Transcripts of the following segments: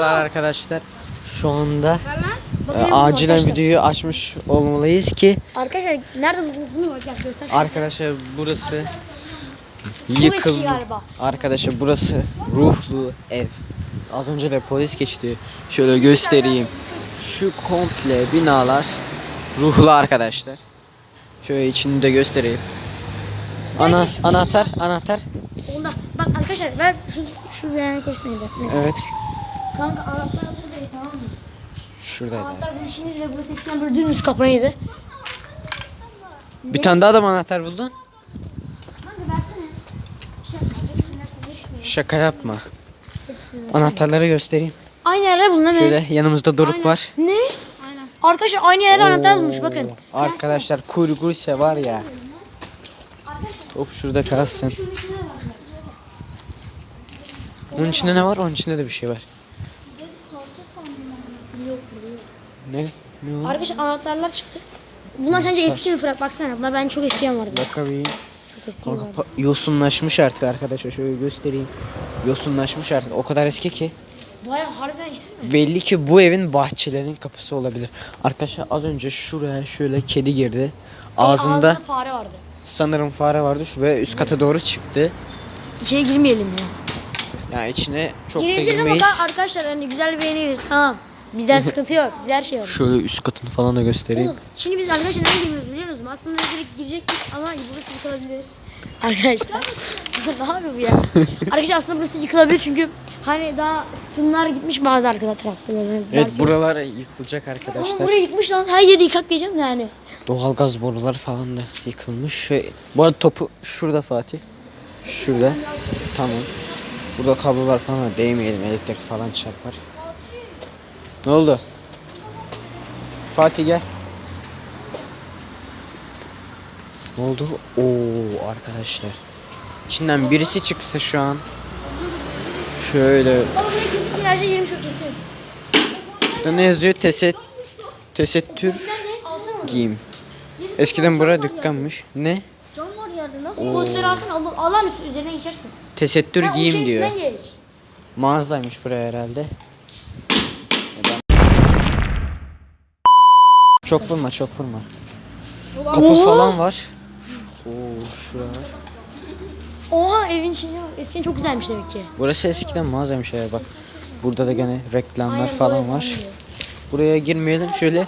Merhabalar arkadaşlar. Şu anda e, acilen videoyu açmış olmalıyız ki Arkadaşlar nerede bu- bunu bak göster. Şu- arkadaşlar burası eski yıkıldı. galiba. Arkadaşlar burası ruhlu ev. Az önce de polis geçti. Şöyle göstereyim. Şu komple binalar ruhlu arkadaşlar. Şöyle içini de göstereyim. Ana anahtar anahtar. Onda. Bak arkadaşlar ver şu şu koysana da. Ne? Evet. Kanka anahtar buradaydı tamam mı? Şuradaydı. Anahtar bunun içinde ve burası eskiden böyle dümdüz kapalıydı. Bir tane daha da mı anahtar buldun? Kanka versene. Şey versene hepsini. Şaka yapma. Anahtarları göstereyim. Aynı yerler bunlar mı? Şöyle yanımızda Doruk var. Ne? Aynen. Arkadaşlar aynı yerler anahtar bulmuş bakın. Arkadaşlar kurguysa var ya. Top şurada kalsın. Onun içinde ne var? Onun içinde de bir şey var. Ne? O? Arkadaşlar anahtarlar çıktı. Bunlar sence eski mi Fırat? Baksana bunlar ben çok eskiyen vardı. Bakayım. Çok eski Kanka vardı. pa- yosunlaşmış artık arkadaşlar. Şöyle göstereyim. Yosunlaşmış artık. O kadar eski ki. Baya harbiden eski mi? Belli ki bu evin bahçelerinin kapısı olabilir. Arkadaşlar az önce şuraya şöyle kedi girdi. Ağzında Ağzında fare vardı. sanırım fare vardı. Şu ve üst kata doğru çıktı. İçeri girmeyelim ya. Yani içine çok da Girebiliriz ama girmeyiz. arkadaşlar hani güzel bir beğeniriz tamam. Bizden sıkıntı yok. Güzel şey olur. Şöyle üst katını falan da göstereyim. Şimdi biz arkadaşlar nereye girmiyoruz biliyor musunuz? Aslında direkt girecektik ama burası yıkılabilir. Arkadaşlar. ne yapıyor bu ya? arkadaşlar aslında burası yıkılabilir çünkü hani daha sütunlar gitmiş bazı arka taraflarına. Evet buralar yıkılacak Ama arkadaşlar. burayı yıkmış lan. Her yeri yıkak diyeceğim yani. Doğalgaz boruları falan da yıkılmış. Şöyle, bu arada topu şurada Fatih. Şurada. Tamam. Burada kablolar falan var. Değmeyelim elektrik falan çarpar. Ne oldu? Fatih gel. Ne oldu? Oo arkadaşlar. İçinden birisi çıksa şu an. Şöyle kesin enerji girmiş o kesin. Ne yazıyor? Teset tesettür giyim. Eskiden bura dükkanmış. Ne? Cam var yerde nasıl? Posteri alsana Allah Allah'ın üstü üzerine geçersin. Tesettür giyim şeyin diyor. Mağazaymış buraya herhalde. Çok vurma, çok vurma. Kapı Oo. falan var. Oo, şuralar. Oha evin şeyi var. Eskiden çok güzelmiş demek ki. Burası eskiden mağazaymış ya bak. Burada da gene reklamlar Aynen, falan böyle var. falan Buraya girmeyelim şöyle.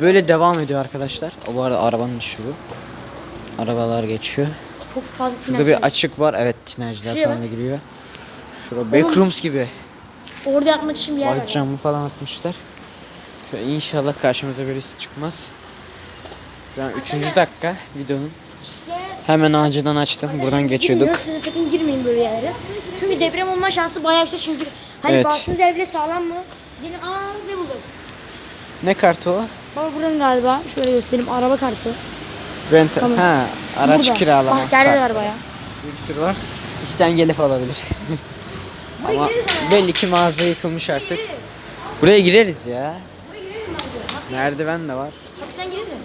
Böyle devam ediyor arkadaşlar. O bu arada arabanın bu. Arabalar geçiyor. Çok fazla tiner bir açık var. Evet tinerciler Şuraya falan da giriyor. Şurada backrooms gibi. Orada yatmak için bir yer var. Bak camı falan atmışlar. Şöyle inşallah karşımıza birisi çıkmaz. Şu an 3. dakika videonun. Hemen acilen açtım. Buradan geçiyorduk. Size sakın girmeyin böyle yerlere. Çünkü deprem olma şansı bayağı yüksek çünkü hani Evet. bastığınız yer bile sağlam mı? Gelin aa ne buldum? Ne kartı o? Baba buranın galiba şöyle göstereyim araba kartı. Rent Tamam. ha araç Burada. kiralama. Bak yerde de var bayağı. Bir sürü var. İsteyen gelip alabilir. ama belli ki mağaza yıkılmış artık. Buraya gireriz ya. Merdiven de var. Hapisten girelim.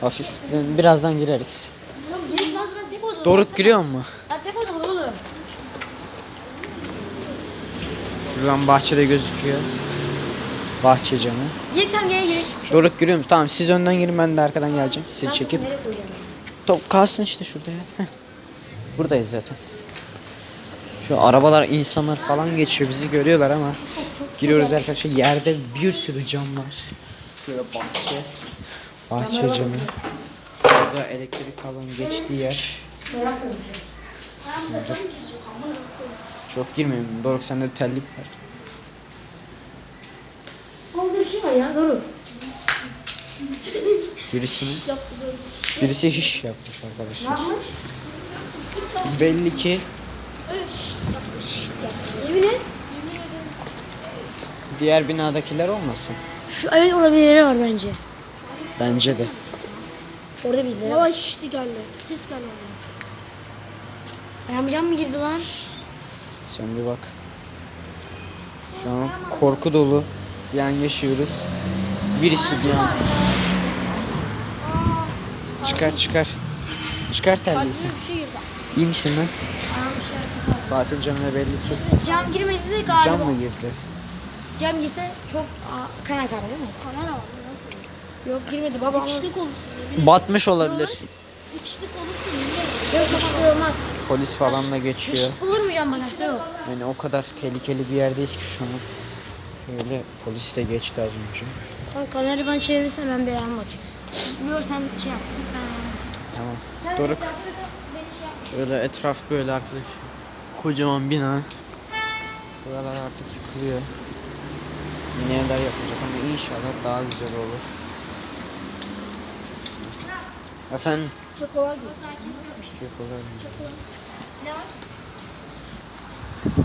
Hafiften birazdan gireriz. Oğlum gelin lan zaten tek oda. Doruk giriyor mu? Ya tek oda var oğlum. Şuradan bahçede gözüküyor. Bahçe camı. Gir tam gel gir. Doruk giriyor mu? Tamam siz önden girin ben de arkadan geleceğim. Sizi çekip. Nereye koyacağım? Top kalsın işte şurada ya. Heh. Buradayız zaten. Şu arabalar, insanlar falan geçiyor. Bizi görüyorlar ama giriyoruz arkadaşlar. Yerde bir sürü cam var. Şöyle bahçe. Bahçe camı. Burada elektrik kablonun geçtiği yer. Burada. Çok girmeyeyim. Doruk sende tellik var. Şey var ya doğru. Birisinin Birisi hiç yapmış arkadaşlar. Belli ki Yemin et. diğer binadakiler olmasın. Şu evet orada birileri var bence. Bence de. Orada birileri var. Baba şişti geldi. Ses geldi. Ayağımcan mı girdi lan? Sen bir bak. Şu an korku dolu bir an yaşıyoruz. Birisi bir an. Çıkar çıkar. Çıkar terliyse. Bir şey. İyi misin lan? Fatih camına belli ki Cam girmedi de galiba. cam mı girdi? Cem girse çok aa, kan akar değil mi? Kamera var. Yok girmedi baba. ama- Dikişlik olursun. yemin Batmış olabilir. ederim. Dikişlik olursun. yemin ederim. Yok hiç şey olmaz. Polis falan da geçiyor. Hiç olur mu Cem bagajda yok. Yani o kadar tehlikeli bir yerdeyiz ki şu an. Şöyle polis de geçti az önce. Tamam kamerayı bana çevirirsen ben bir ayağıma bakayım. Yok sen şey yap. Tamam. Sen Doruk. beni şey etraf böyle arkadaşlar. Kocaman bina. Buralar artık yıkılıyor. Yeni evler yapılacak ama inşallah daha güzel olur. Efendim? Şey yapalım.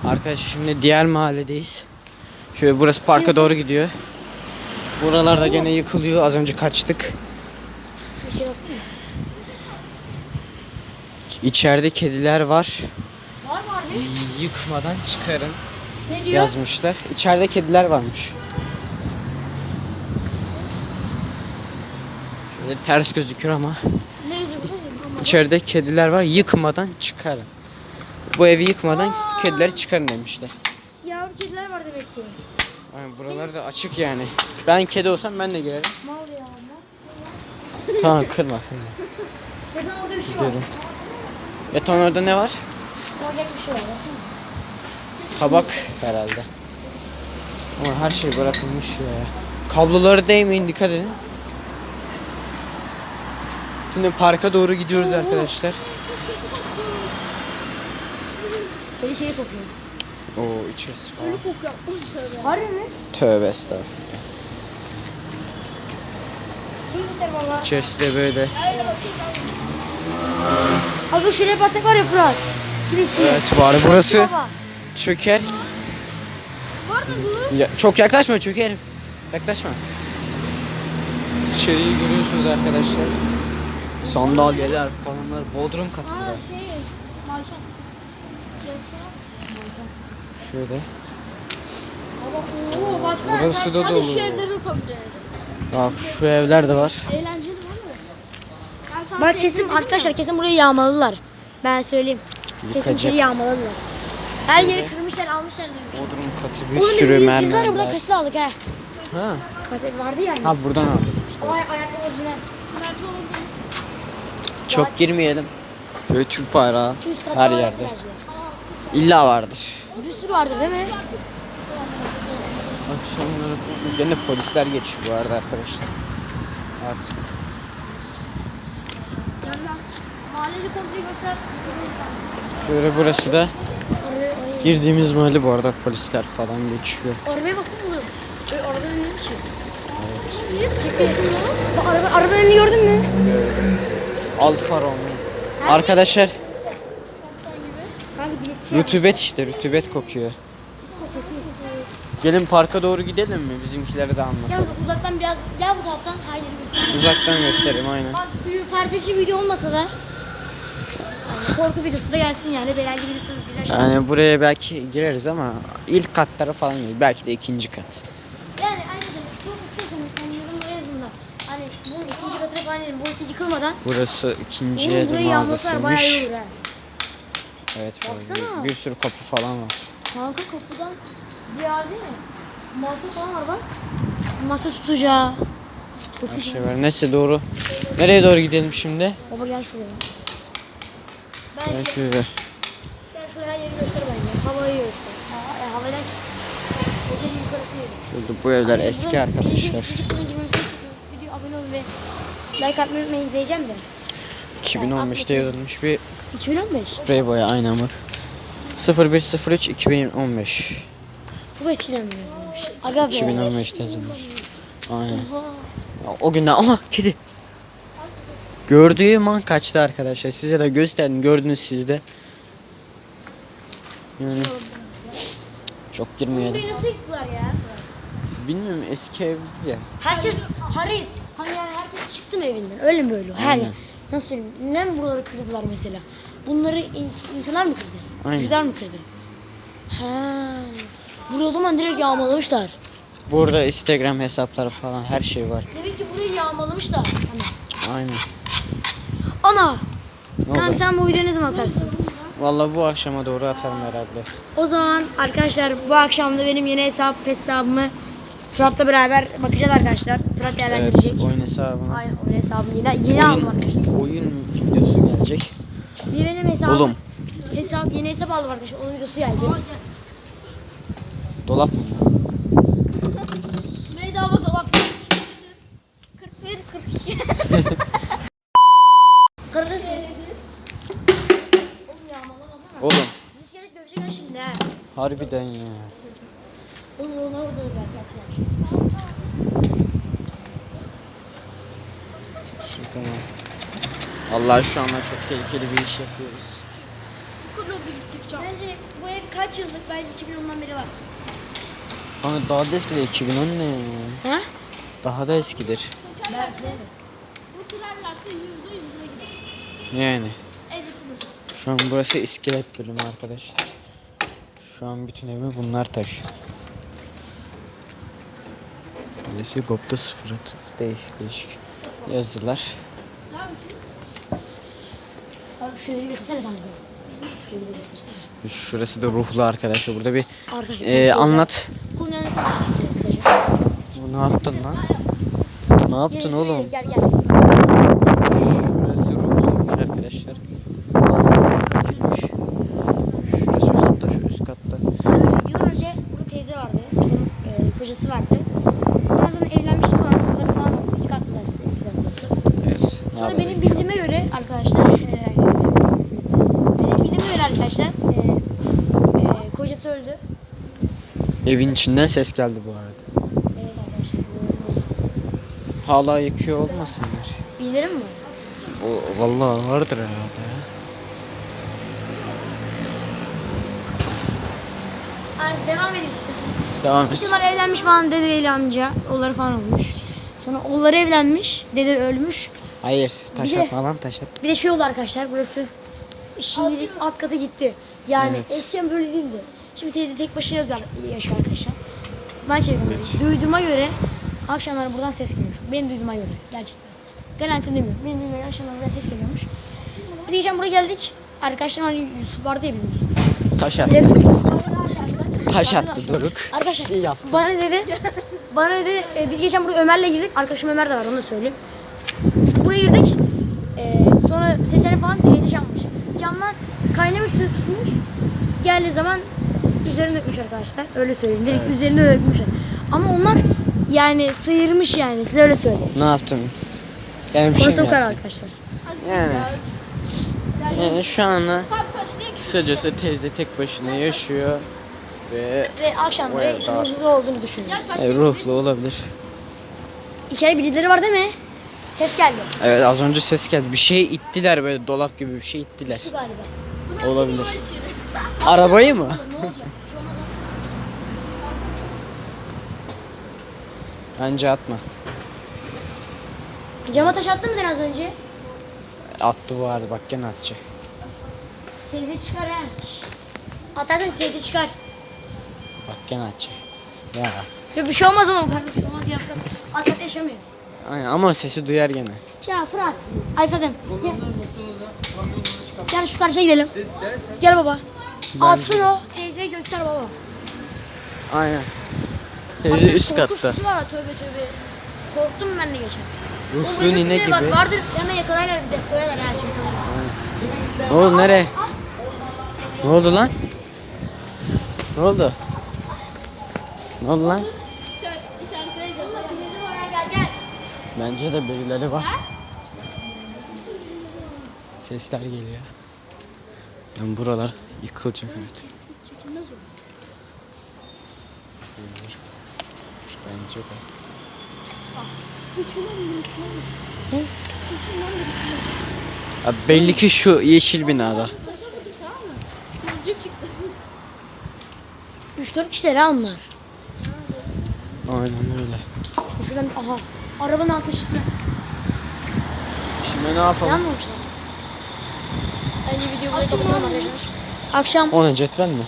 Arkadaşlar şimdi diğer mahalledeyiz. Şöyle burası parka doğru gidiyor. Buralarda gene yıkılıyor. Az önce kaçtık. Şey. İçeride kediler var. Var mı abi? Yıkmadan çıkarın Ne diyor? yazmışlar. İçeride kediler varmış. Şöyle ters gözüküyor ama Ne içeride kediler var. Yıkmadan çıkarın. Bu evi yıkmadan kedileri çıkarın demişler. Yavru kediler var demek ki. Yani buralar da açık yani. Ben kedi olsam ben de girerim. Mal ya mal. tamam kırma kırma. Neden orada bir şey var? Gidelim. Yatağın orada ne var? Orada bir şey var. baksana. Tabak herhalde. Ama her şey bırakılmış ya. Kabloları değmeyin dikkat edin. Şimdi parka doğru gidiyoruz arkadaşlar. Kedi şey kokuyor. Oo içerisi falan. kokuyor. Harbi mi? Tövbe estağfurullah. İçerisi de böyle. Abi şuraya bassak var ya Fırat. Şurası. Evet var burası Baba. Çöker. Var mı bu? Ya, çok yaklaşma çökerim. Yaklaşma. İçeriği görüyorsunuz arkadaşlar. Sandalyeler falanlar bodrum katı Ha bu. şey. Maşa. Şöyle. Oo baksana. Burası sen da hadi dolu. şu evleri. Bak şu evler de var. Eğlenceli var mı? Ben sana Bak teyze kesin dedim arkadaşlar kesin burayı yağmaladılar. Ben söyleyeyim. Kesin Yıkacak. içeri yağmaladılar. Her yeri kırmışlar almışlar demiş. Bodrum katı bir Oğlum sürü biz, biz var ya buradan mermerler. kaset aldık ha. Ha. Kaset vardı yani. ha buradan aldım. Ay ayaklı orijinal. Çınarcı olur mu? Çok girmeyelim. Böyle Türk bayrağı Üst katta her var yerde. enerjiler. İlla vardır. Bir sürü vardır değil mi? Akşamları üzerinde polisler geçiyor bu arada arkadaşlar. Artık. Mahalleli komple göster. Şöyle burası da girdiğimiz mahalle bu arada polisler falan geçiyor. Arabaya baksana oğlum. Şöyle arabanın önünü çek. Bak araba, arabanın önünü gördün mü? Alfa Romeo. Arkadaşlar şey rutubet işte rutubet kokuyor. Gelin parka doğru gidelim mi? Bizimkileri de anlat. Yalnız uzaktan biraz gel bu taraftan. Hayır. Uzaktan göstereyim aynen. Bak büyük video olmasa da yani korku videosu da gelsin yani. Belirli videosu güzel şey. Yani buraya belki gireriz ama ilk katlara falan değil. Belki de ikinci kat. Yani aynı de çok istiyorsanız sen yorumlara yazın da. Hani bunun ikinci katı falan yani burası yıkılmadan. Burası ikinci el burayı yağmursalar bayağı iyi mağazasıymış. olur ha. Evet Baksana. bir, bir sürü kapı falan var. Kanka kapıdan ziyade masa falan var bak. Masa tutacağı. Çok Her güzel. şey var. Neyse doğru. Nereye doğru gidelim şimdi? Baba gel şuraya. Ben şöyle. gel şuraya yeri göster bence. Havayı göster. Ha, e, havadan otelin yukarısını yedim. Şöyle bu evler eski arkadaşlar. İstiyorsanız video abone olun ve like atmayı unutmayın diyeceğim de. 2015'te yazılmış bir 2015. sprey boya aynen bak. 0103 2015. Çok eskiden mi yazılmış? Aga be. 2015'te yazılmış. Aynen. Ya, o günden aha kedi. Gördüğüm an kaçtı arkadaşlar. Size de gösterdim. Gördünüz siz de. Yani çok girmeyelim. Burayı nasıl yıktılar ya? Bilmiyorum eski ev ya. Herkes hayır. Hani yani herkes çıktı mı evinden? Öyle mi böyle? Her. Nasıl söyleyeyim? Neden buraları kırdılar mesela? Bunları in- insanlar mı kırdı? Aynen. Çocuklar mı kırdı? Ha. Burayı o zaman direkt yağmalamışlar. Burada Instagram hesapları falan her şey var. Demek ki burayı yağmalamışlar. Hani. Aynen. Ana! Ne Kanka oldu? sen bu videoyu ne zaman atarsın? Vallahi bu akşama doğru atarım herhalde. O zaman arkadaşlar bu akşam da benim yeni hesap hesabımı Fırat'la beraber bakacağız arkadaşlar. Fırat Evet, değerlendirecek. oyun hesabına. Aynen oyun hesabımı yeni, yeni aldım arkadaşlar. Oyun, videosu gelecek. Bir benim hesabım. Oğlum. Hesap, yeni hesap aldım arkadaşlar. Onun videosu gelecek. Dolap mı? Bedava dolap yapmıştır. 41, 42. harbiden ya. Oğlum onu orada da arkadaşlar. Şaka mı? Allah şu anda çok tehlikeli bir iş yapıyoruz. Gittik. Bence bu ev kaç yıllık? Bence 2010'dan beri var. Kanka daha da eskidir 2010 ne ya? Ha? Daha da eskidir. Bu yüzde gider. Yani. Evet. Şu an burası iskelet bölümü arkadaşlar. Şu an bütün evi bunlar taşıyor. Burası Gopta sıfır at. Değişik değişik göstersene. Şurası da ruhlu arkadaşlar. Burada bir Arkadaşlar. e, anlat. Konuyu kısaca. Ne yaptın lan? Ne yaptın oğlum? Gel gel. Burası ruhluymuş arkadaşlar. Fazla şuraymış. Şurası hatta şu üst katta. Yıllar önce burada teyze vardı. Onun e, kocası vardı. Ondan sonra evlenmişti falan. Onları falan oldu. İki katlı da eski burası. Evet. ne Sonra yapalım? benim bildiğime göre arkadaşlar e, benim bildiğime göre arkadaşlar e, e, kocası öldü. Evin içinden ses geldi bu arada. Hala yıkıyor olmasınlar. Bildirim mi? O vallahi vardır herhalde ya. Artık devam edeyim size. Devam et. İşte evlenmiş falan dedeyle amca. Oğulları falan olmuş. Sonra oğulları evlenmiş. Dede ölmüş. Hayır, taş Bir de- atma lan taş at. Bir de şey oldu arkadaşlar burası. Şimdilik alt katı gitti. Yani Evet. eskiden böyle değildi. Şimdi teyze tek başına yazar, yaşıyor arkadaşlar. Ben çevirdim. Evet. Duyduğuma göre akşamları buradan ses geliyor. Benim duyduğuma göre gerçekten. Garanti demiyorum. Benim duyduğuma göre akşamları buradan ses geliyormuş. Biz geçen buraya geldik. Arkadaşlar hani Yusuf vardı ya bizim Yusuf. Taş at. Bir de- Arkadaşlar. Taş attı. Doruk. Arkadaşlar İyi yaptın. bana dedi bana dedi e, biz geçen buraya Ömer'le girdik. Arkadaşım Ömer de var onu da söyleyeyim. Buraya girdik. E, sonra sesleri falan teyze çalmış. Camdan kaynamış suyu tutmuş. Geldiği zaman üzerine dökmüş arkadaşlar. Öyle söyleyeyim. Direkt Evet. üzerine dökmüş. Ama onlar yani sıyırmış yani. Size öyle söyleyeyim. Ne yaptın? Yani bir şey Orası o kadar arkadaşlar. Yani. Yani şu anda kısacası teyze tek başına yaşıyor ve Ve akşam dağıttık. ruhlu olduğunu düşünüyoruz. Ya taş e, ruhlu olabilir. İçeride birileri var değil mi? Ses geldi. Evet az önce ses geldi. Bir şey ittiler böyle dolap gibi bir şey ittiler. Su galiba. Olabilir. Arabayı mı? Bence atma. Cama taş attın mı sen az önce? Attı bu arada bak gene atacak. Teyze çıkar ha. Şşt. Atarsan teyze çıkar. Bak gene atacak. Ya. Ya bir şey olmaz oğlum kanka bir şey olmaz ya Fırat. Atlat yaşamıyor. Aynen ama sesi duyar gene. Ya Fırat. Ay Fadem. Gel. Gel şu karşıya gidelim. Gel baba. Atsın o. Teyzeye göster baba. Aynen. Teyze üst Korkunç katta. var ha, tövbe tövbe. Korktum ben de geçen. Oğlum Ruhlu böyle nine gibi. Bak vardır hemen yakalarlar bize. Soyarlar her şeyi. Ne oldu nereye? Ne oldu lan? Ne oldu? Ne oldu lan? İşaretleri göster. Gel gel. Bence de birileri var. Sesler geliyor. Yani buralar yıkılacak evet. Bence de. Abi belli ki şu yeşil binada. Taşa vurduk tamam mı? Kılıcık çıktı. 3-4 kişiler ha onlar. Aynen öyle. Şuradan aha. Arabanın altı ışıklı. Şimdi ne yapalım? Yanmamışlar. Bence videoyu burada kapatalım arkadaşlar. Akşam O ne cetvel mi?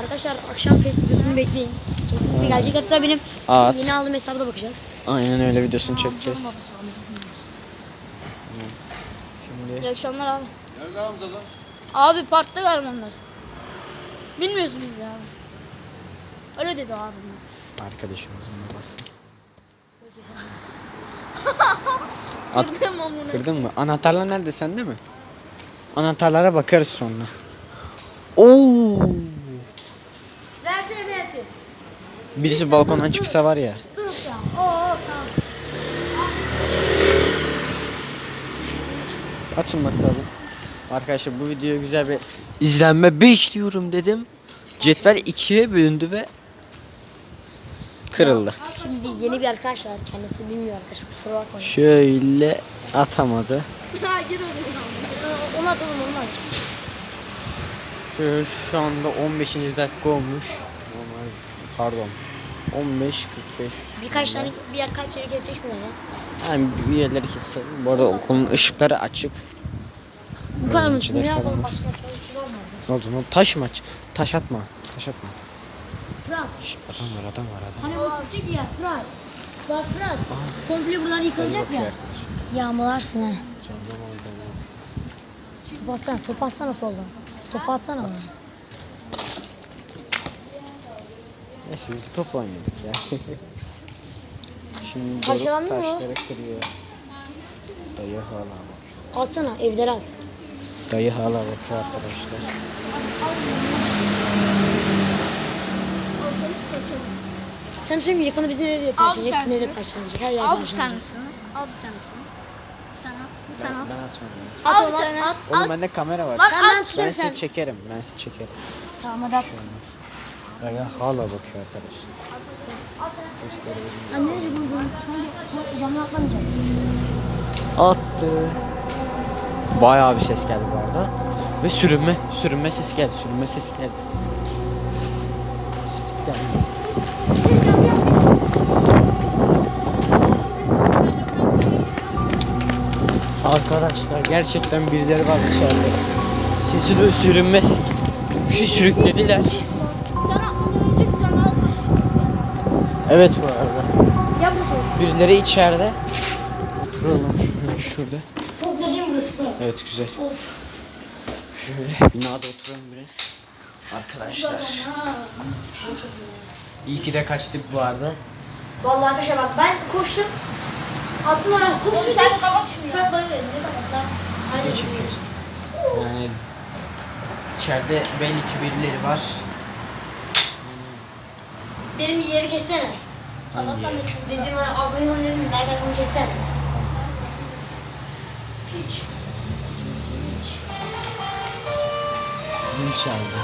arkadaşlar akşam PES videosunu bekleyin. Kesinlikle gelecek. Hatta benim At. yeni aldığım hesaba da bakacağız. Aynen öyle videosunu çekeceğiz. Şimdi İyi akşamlar abi. Abi parkta garmanlar. Bilmiyoruz biz ya. Öyle dedi abim. Arkadaşımızın babası. At, kırdın mı? Anahtarlar nerede sende mi? Anahtarlara bakarız sonra. Oo! Versene Berat'ı. Birisi balkondan çıksa var ya. Dur ya. Oo tamam. Atın bakalım. Arkadaşlar bu videoya güzel bir izlenme bekliyorum dedim. Cetvel ikiye bölündü ve kırıldı. Şimdi yeni bir arkadaş var. Kendisi bilmiyor arkadaş. Kusura bakmayın. Şöyle atamadı. Ha gir oraya. Ee, Onu atalım onu aç. Şu, şu anda 15. dakika olmuş. Normal pardon. 15 45. Birkaç tane birkaç yere keseceksin hele. Yani bir yerleri keselim. Bu arada okulun ışıkları açık. Bu kadar mı? Ne yapalım? Başka bir şey? Ne oldu? Ne oldu? Taş mı aç? Taş atma. Taş atma. Fırat. Adam var adam var adam. Hani bu sıkacak ya Fırat. Bak Fırat. Komple buralar yıkılacak ya. Yağmalarsın ha. Top atsana. Top atsana soldan. Top atsana bana. Neyse biz top oynuyorduk ya. Şimdi Parçalandı mı taşları kırıyor. Dayı hala bak. Atsana evlere at. Dayı hala bakıyor arkadaşlar. Sen söyleyeyim mi? yakını bizim evde Al bir parçalayacak. Sizin tanesini. evde parçalayacak. Her yer Al bir tanesini. Al bir tanesini. Bir tane al. Bir tane al. Ben atmadım. At Al bir tane. at. Oğlum bende kamera var. Lan Tamam ben al. Ben tutarım sizi sen. çekerim. Ben sizi çekerim. Tamam hadi at. Dayı hala bakıyor arkadaşlar. Gösterebilirim. Anne ne bunu? Sanki camdan atlamayacak. Attı. Bayağı bir ses geldi bu arada. Ve sürünme, sürünme ses geldi, sürünme ses geldi. Ses geldi. Arkadaşlar gerçekten birileri var içeride. Sesi de sürünme sesi. Bir şey sürüklediler. Evet bu arada. Birileri içeride. Oturalım şöyle şurada. Çok dediğim burası. Evet güzel. Şöyle binada oturalım biraz. Arkadaşlar. İyi ki de kaçtık bu arada. Vallahi arkadaşlar bak ben koştum. Attım ona koştum. Oğlum sen de kapat şunu ya. Fırat bana dedi. Ne kapat lan? Ne Aynen. çekiyorsun? Yani içeride belli ki birileri var. Benim bir yeri kessene. Hangi yer? Dedim bana abone ol dedim. Nereden bunu kessene. Hiç. Zil çaldı.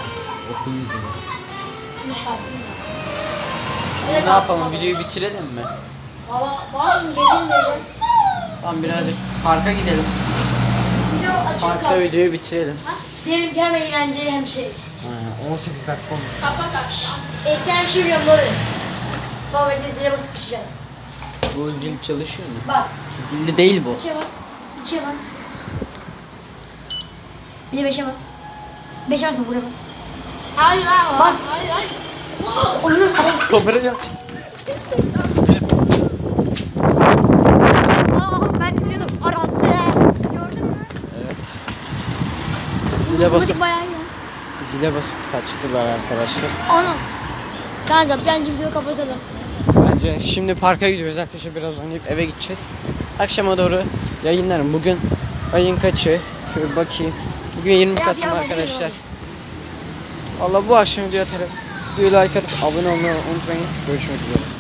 Okul zili. Ya. Ne yapalım videoyu bitirelim mi? Var mı gezin böyle. Tamam birazcık parka gidelim. Video açık Parkta kalsın. videoyu bitirelim. Diyelim ki hem eğlenceli hem şey. Aynen 18 dakika olmuş. Kapat aç. Efsane bir şey biliyorum böyle. Baba bekle zile basıp düşeceğiz. Bu zil çalışıyor mu? Bak. Zilli değil bu. İkiye bas. İkiye bas. Bir de beşe bas. Beşe basma buraya bas. Hayır hayır. Bas. Hayır hayır. Onu Kamerayı aç. Aa ben biliyordum. Arattı. Gördün mü? Evet. Zile basıp bayağı iyi. zile basıp kaçtılar arkadaşlar. Ana. Kanka bence videoyu kapatalım. Bence şimdi parka gidiyoruz arkadaşlar biraz oynayıp eve gideceğiz. Akşama doğru yayınlarım. Bugün ayın kaçı? Şöyle bakayım. Bugün 20 Yaz, Kasım yaz, arkadaşlar. Valla bu akşam video atarım. Videoyu like atıp abone olmayı unutmayın. Görüşmek üzere.